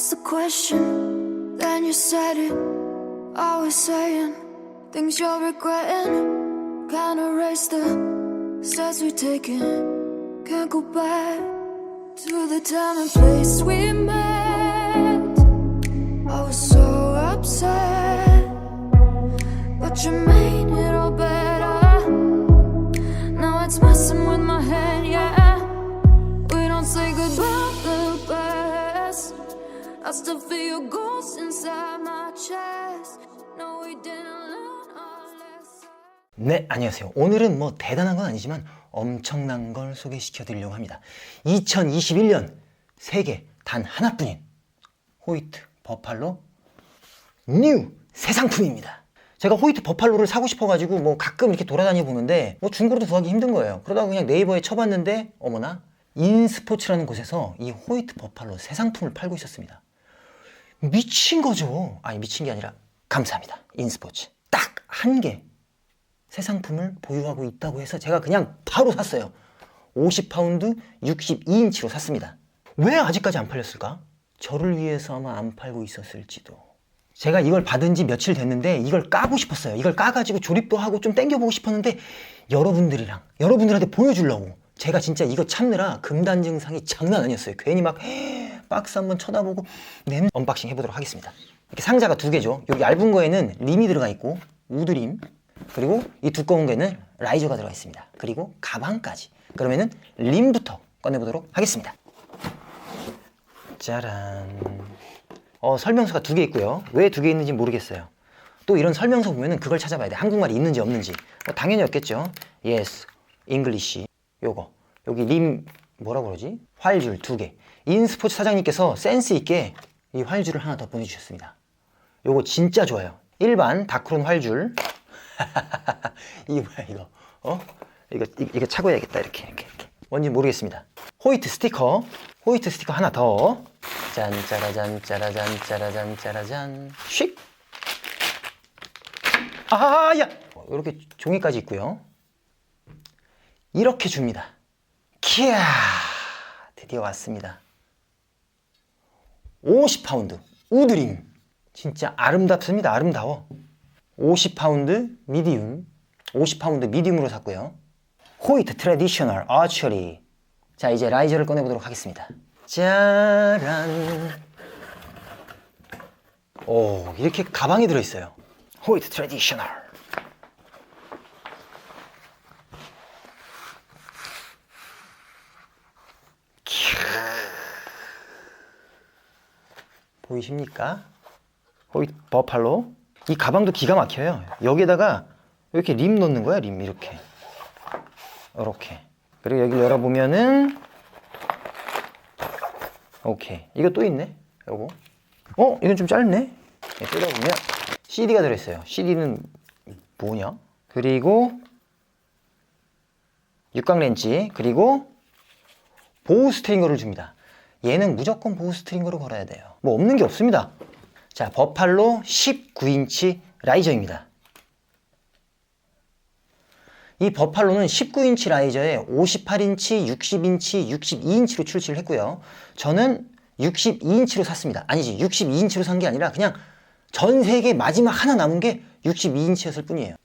Ask the question, then you said it. Always saying things you're regretting. Can't erase the steps we've taken. Can't go back to the time and place we met. 네, 안녕하세요. 오늘은 뭐 대단한 건 아니지만 엄청난 걸 소개시켜 드리려고 합니다. 2021년 세계 단 하나뿐인 호이트 버팔로 뉴 새 상품입니다. 제가 호이트 버팔로를 사고 싶어가지고 뭐 가끔 이렇게 돌아다니 보는데 뭐 중고로도 구하기 힘든 거예요. 그러다가 그냥 네이버에 쳐봤는데 어머나 인스포츠라는 곳에서 이 호이트 버팔로 새 상품을 팔고 있었습니다. 미친 거죠. 아니 미친 게 아니라 감사합니다. 인스포츠 딱 한 개. 새 상품을 보유하고 있다고 해서 제가 그냥 바로 샀어요. 50파운드 62인치로 샀습니다. 왜 아직까지 안 팔렸을까? 저를 위해서 아마 안 팔고 있었을지도. 제가 이걸 받은 지 며칠 됐는데 이걸 까고 싶었어요. 이걸 까가지고 조립도 하고 좀 땡겨보고 싶었는데 여러분들이랑 여러분들한테 보여주려고 제가 진짜 이거 참느라 금단 증상이 장난 아니었어요. 괜히 막 박스 한번 쳐다보고 냄 언박싱 해보도록 하겠습니다. 이렇게 상자가 두 개죠. 여기 얇은 거에는 림이 들어가 있고 우드림 그리고 이 두꺼운 거에는 라이저가 들어가 있습니다. 그리고 가방까지. 그러면은 림부터 꺼내보도록 하겠습니다. 짜란. 어, 설명서가 두 개 있고요. 왜 두 개 있는지 모르겠어요. 또 이런 설명서 보면은 그걸 찾아봐야 돼. 한국말이 있는지 없는지. 뭐 당연히 없겠죠. Yes, English. 요거. 여기 림 뭐라고 그러지? 활줄 두 개. 인스포츠 사장님께서 센스 있게 이 활줄을 하나 더 보내주셨습니다. 요거 진짜 좋아요. 일반 다크론 활줄. 이게 뭐야 이거? 어? 이거 이거, 이거 차고 해야겠다 이렇게 이렇게 이렇게. 뭔지 모르겠습니다. 호이트 스티커. 호이트 스티커 하나 더. 짠 짜라잔 짜라잔 짜라잔 짜라잔. 쉭. 아, 야! 이렇게 종이까지 있고요. 이렇게 줍니다. 키야! 드디어 왔습니다. 50파운드 우드림. 진짜 아름답습니다. 아름다워. 50파운드 미디움. 50파운드 미디움으로 샀고요. 호이트 트레디셔널 아처리. 자, 이제 라이저를 꺼내보도록 하겠습니다. 짜란. 오, 이렇게 가방이 들어있어요. 호이트 트레디셔널. 보이십니까? 호이트 버팔로. 이 가방도 기가 막혀요. 여기에다가 이렇게 림 넣는 거야, 림 이렇게. 이렇게. 그리고 여기 열어보면은 오케이. 이거 또 있네. 요거. 어, 이건 좀 짧네. 네, 뜯어보면 CD가 들어있어요. CD는 뭐냐? 그리고 육각 렌치 그리고 보호 스트링거를 줍니다. 얘는 무조건 보호 스트링거로 걸어야 돼요. 뭐 없는 게 없습니다. 자, 버팔로 19인치 라이저입니다. 이 버팔로는 19인치 라이저에 58인치, 60인치, 62인치로 출시를 했고요. 저는 62인치로 샀습니다. 아니지, 62인치로 산 게 아니라 그냥 전 세계 마지막 하나 남은 게 62인치였을 뿐이에요.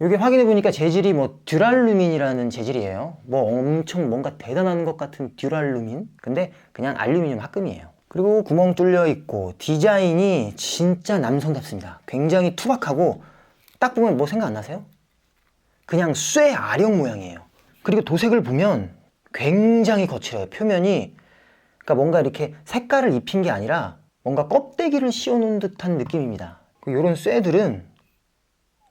여기 확인해 보니까 재질이 뭐 듀랄루민이라는 재질이에요. 뭐 엄청 뭔가 대단한 것 같은 듀랄루민. 근데 그냥 알루미늄 합금이에요. 그리고 구멍 뚫려 있고 디자인이 진짜 남성답습니다. 굉장히 투박하고 딱 보면 뭐 생각 안 나세요? 그냥 쇠 아령 모양이에요. 그리고 도색을 보면 굉장히 거칠어요. 표면이 그러니까 뭔가 이렇게 색깔을 입힌 게 아니라 뭔가 껍데기를 씌워놓은 듯한 느낌입니다. 이런 쇠들은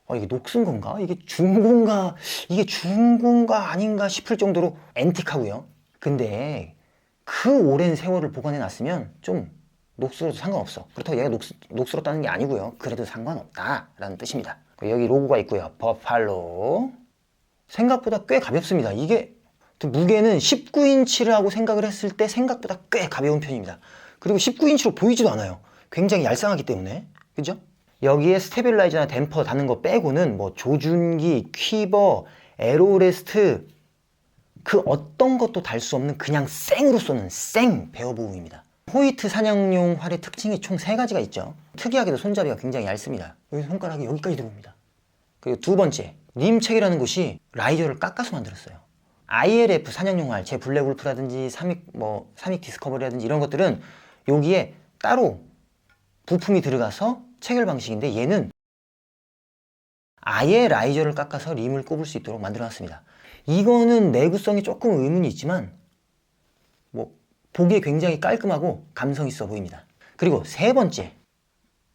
어, 이게 녹슨 건가? 이게 중고인가? 이게 중고인가 아닌가 싶을 정도로 앤틱하고요. 근데 그 오랜 세월을 보관해 놨으면 좀 녹슬어도 상관없어. 그렇다고 얘가 녹, 녹슬었다는 게 아니고요. 그래도 상관없다라는 뜻입니다. 여기 로고가 있고요. 버팔로. 생각보다 꽤 가볍습니다. 이게 또 무게는 19인치라고 생각을 했을 때 생각보다 꽤 가벼운 편입니다. 그리고 19인치로 보이지도 않아요. 굉장히 얄쌍하기 때문에. 그죠? 여기에 스테빌라이저나 댐퍼 다는 거 빼고는 뭐 조준기, 퀴버, 에로레스트 그 어떤 것도 달 수 없는 그냥 생으로 쏘는 생 베어보음입니다. 호이트 사냥용 활의 특징이 총 세 가지가 있죠. 특이하게도 손잡이가 굉장히 얇습니다. 여기 손가락이 여기까지 들어옵니다. 그리고 두 번째, 님책이라는 곳이 라이저를 깎아서 만들었어요. ILF 사냥용 활, 제 블랙울프라든지 삼익 뭐 삼익 디스커버리라든지 이런 것들은 여기에 따로 부품이 들어가서 체결 방식인데 얘는 아예 라이저를 깎아서 림을 꼽을 수 있도록 만들어놨습니다. 이거는 내구성이 조금 의문이 있지만 뭐 보기에 굉장히 깔끔하고 감성 있어 보입니다. 그리고 세 번째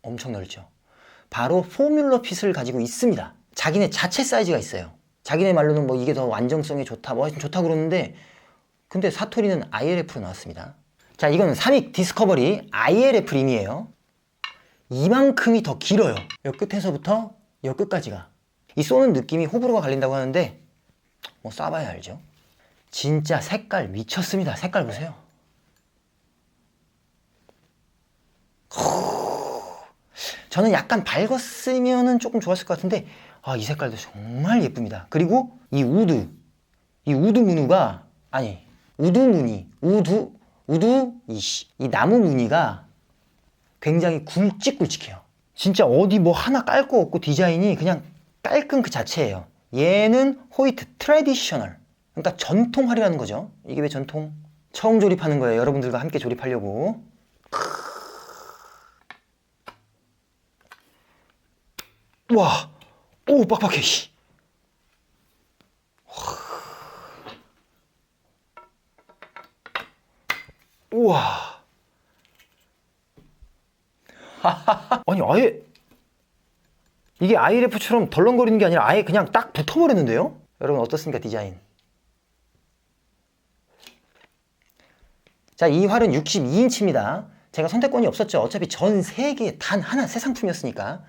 엄청 넓죠. 바로 포뮬러 핏을 가지고 있습니다. 자기네 자체 사이즈가 있어요. 자기네 말로는 뭐 이게 더 안정성이 좋다, 뭐 하여튼 좋다 그러는데 근데 사토리는 ILF로 나왔습니다. 자, 이거는 삼익 디스커버리 ILF 림이에요. 이만큼이 더 길어요. 여 끝에서부터 여 끝까지가. 이 쏘는 느낌이 호불호가 갈린다고 하는데 뭐 쏴봐야 알죠. 진짜 색깔 미쳤습니다. 색깔 보세요. 저는 약간 밝았으면 조금 좋았을 것 같은데 아, 이 색깔도 정말 예쁩니다. 그리고 이 우드, 이 우드 무늬가 아니 우드 무늬, 우드 우드 이씨 이 나무 무늬가 굉장히 굵직굵직해요. 진짜 어디 뭐 하나 깔 거 없고 디자인이 그냥 깔끔 그 자체예요. 얘는 호이트 트레디셔널. 그러니까 전통활이라는 거죠. 이게 왜 전통? 처음 조립하는 거예요. 여러분들과 함께 조립하려고. 와, 오 빡빡해. 씨. 우와. 아니 아예 이게 ILF처럼 덜렁거리는 게 아니라 아예 그냥 딱 붙어버렸는데요? 여러분 어떻습니까 디자인? 자, 이 활은 62인치입니다. 제가 선택권이 없었죠. 어차피 전 세계에 단 하나 새 상품이었으니까.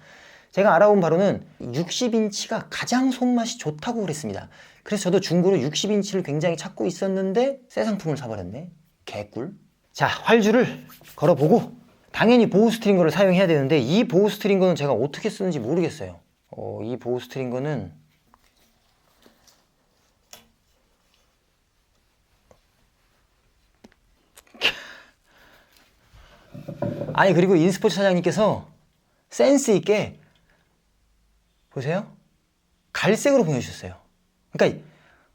제가 알아본 바로는 60인치가 가장 손맛이 좋다고 그랬습니다. 그래서 저도 중고로 60인치를 굉장히 찾고 있었는데 새 상품을 사버렸네. 개꿀. 자, 활주를 걸어보고 당연히 보호 스트링거를 사용해야 되는데 이 보호 스트링거는 제가 어떻게 쓰는지 모르겠어요. 어, 이 보호 스트링거는 아니 그리고 인스포츠 사장님께서 센스 있게 보세요. 갈색으로 보내주셨어요. 그러니까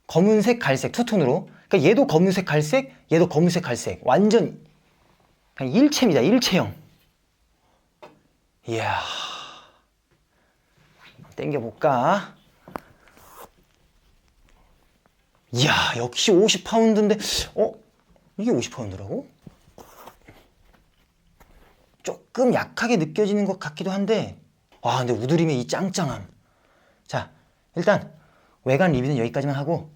검은색, 갈색 투톤으로. 그러니까 얘도 검은색, 갈색, 얘도 검은색, 갈색. 완전 그냥 일체입니다. 일체형. 이야. 땡겨볼까? 이야, 역시 50파운드인데, 어? 이게 50파운드라고? 조금 약하게 느껴지는 것 같기도 한데, 와, 근데 우드림의 이 짱짱함. 자, 일단, 외관 리뷰는 여기까지만 하고,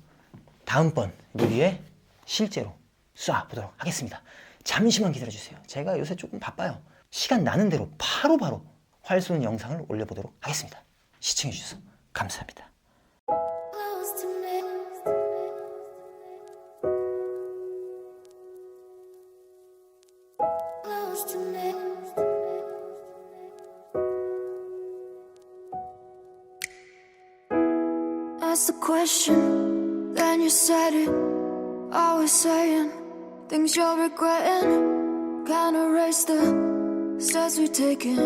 다음번 리뷰에 실제로 쏴 보도록 하겠습니다. 잠시만 기다려 주세요. 제가 요새 조금 바빠요. 시간 나는 대로 바로바로 활 쏘는 영상을 올려보도록 하겠습니다. 시청해 주셔서 감사합니다. Question, then you said it. Always saying things you're regretting. Can't erase the steps we've taken.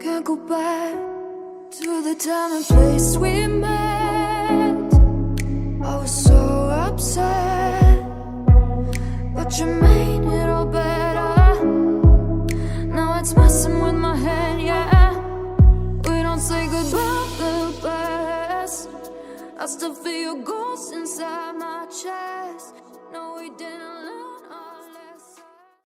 Can't go back to the time and place we met. I was so upset,